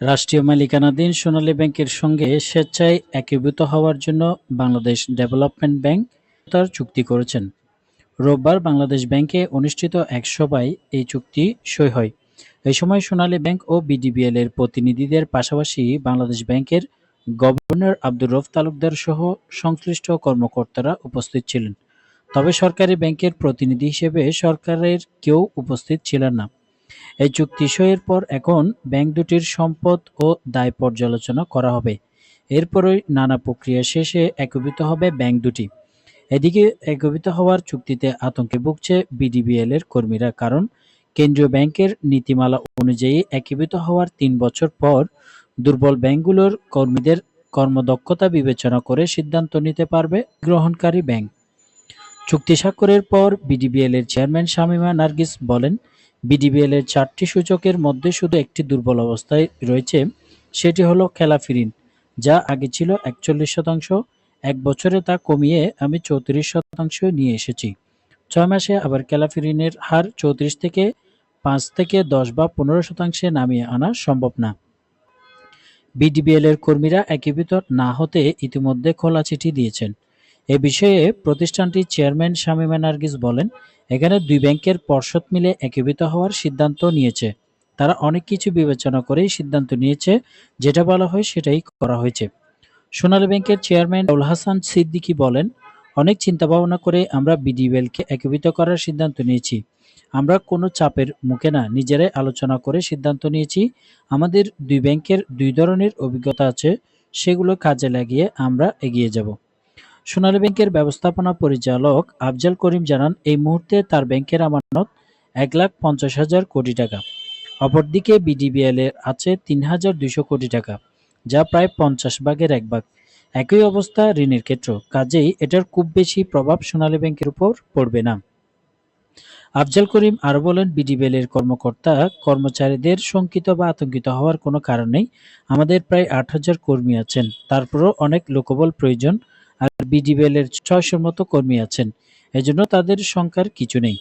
রাষ্ট্রীয় মালিকানাধীন সোনালী ব্যাংকের সঙ্গে স্বেচ্ছায় একীভূত হওয়ার জন্য বাংলাদেশ ডেভেলপমেন্ট ব্যাংক তার চুক্তি করেছেন। রোববার বাংলাদেশ ব্যাংকে অনুষ্ঠিত এক সভায় এই চুক্তি সই হয়। এই সময় সোনালী ব্যাংক ও বিডিবিএল এর প্রতিনিধিদের পাশাপাশি বাংলাদেশ ব্যাংকের গভর্নর আব্দুর রফ তালুকদার সহ সংশ্লিষ্ট কর্মকর্তারা উপস্থিত ছিলেন। তবে সরকারি ব্যাংকের প্রতিনিধি হিসেবে সরকারের কেউ উপস্থিত ছিলেন না। এই চুক্তি সইয়ের পর এখন ব্যাংক দুটির সম্পদ ও দায় পর্যালোচনা করা হবে। এরপরই নানা প্রক্রিয়া শেষে একীভূত হবে ব্যাংক দুটি। এদিকে একীভূত হওয়ার চুক্তিতে আতঙ্কে ভুগছে বিডিবিএল এর কর্মীরা, কারণ কেন্দ্রীয় ব্যাংকের নীতিমালা অনুযায়ী একীভূত হওয়ার তিন বছর পর দুর্বল ব্যাংকগুলোর কর্মীদের কর্মদক্ষতা বিবেচনা করে সিদ্ধান্ত নিতে পারবে গ্রহণকারী ব্যাংক। চুক্তি স্বাক্ষরের পর বিডিবিএল এর চেয়ারম্যান শামীমা নার্গিস বলেন বিডিবিএল এর চারটি সূচকের মধ্যে শুধু একটি দুর্বল অবস্থায় রয়েছে, সেটি হলো খেলাফি যা আগে ছিল একচল্লিশ শতাংশ, এক বছরে তা কমিয়ে আমি চৌত্রিশ শতাংশ নিয়ে এসেছি। ছয় মাসে আবার খেলাফি ঋণের হার চৌত্রিশ থেকে পাঁচ থেকে দশ বা পনেরো শতাংশে নামিয়ে আনা সম্ভব না। বিডিবিএল এর কর্মীরা একীভূত না হতে ইতিমধ্যে খোলা চিঠি দিয়েছেন। এ বিষয়ে প্রতিষ্ঠানটির চেয়ারম্যান শামীমা নার্গিস বলেন এখানে দুই ব্যাংকের পর্ষদ মিলে একীভূত হওয়ার সিদ্ধান্ত নিয়েছে। তারা অনেক কিছু বিবেচনা করেই সিদ্ধান্ত নিয়েছে, যেটা বলা হয় সেটাই করা হয়েছে। সোনালী ব্যাংকের চেয়ারম্যান আবুল হাসান সিদ্দিকী বলেন, অনেক চিন্তা ভাবনা করে আমরা বিডিবিএলকে একীভূত করার সিদ্ধান্ত নিয়েছি। আমরা কোনো চাপের মুখে না, নিজেরাই আলোচনা করে সিদ্ধান্ত নিয়েছি। আমাদের দুই ব্যাংকের দুই ধরনের অভিজ্ঞতা আছে, সেগুলো কাজে লাগিয়ে আমরা এগিয়ে যাব। সোনালী ব্যাংকের ব্যবস্থাপনা পরিচালক আফজাল করিম জানান, এই মুহূর্তে তার ব্যাংকের আমানত এক লাখ পঞ্চাশ হাজার কোটি টাকা। অপরদিকে বিডিবিএল এর আছে তিন হাজার দুইশো কোটি টাকা, যা প্রায় পঞ্চাশ ভাগের এক ভাগ। একই অবস্থা ঋণের ক্ষেত্র, কাজেই এটার খুব বেশি প্রভাব সোনালী ব্যাংকের উপর পড়বে না। আফজাল করিম আরও বলেন বিডিবিএল এর কর্মকর্তা, কর্মচারীদের শঙ্কিত বা আতঙ্কিত হওয়ার কোনো কারণ নেই। আমাদের প্রায় আট হাজার কর্মী আছেন। তারপরও অনেক লোকবল প্রয়োজন। আর বিডিবিএল এর ছয়শোর মতো কর্মী আছেন। এজন্য তাদের সংখ্যার কিছু নেই।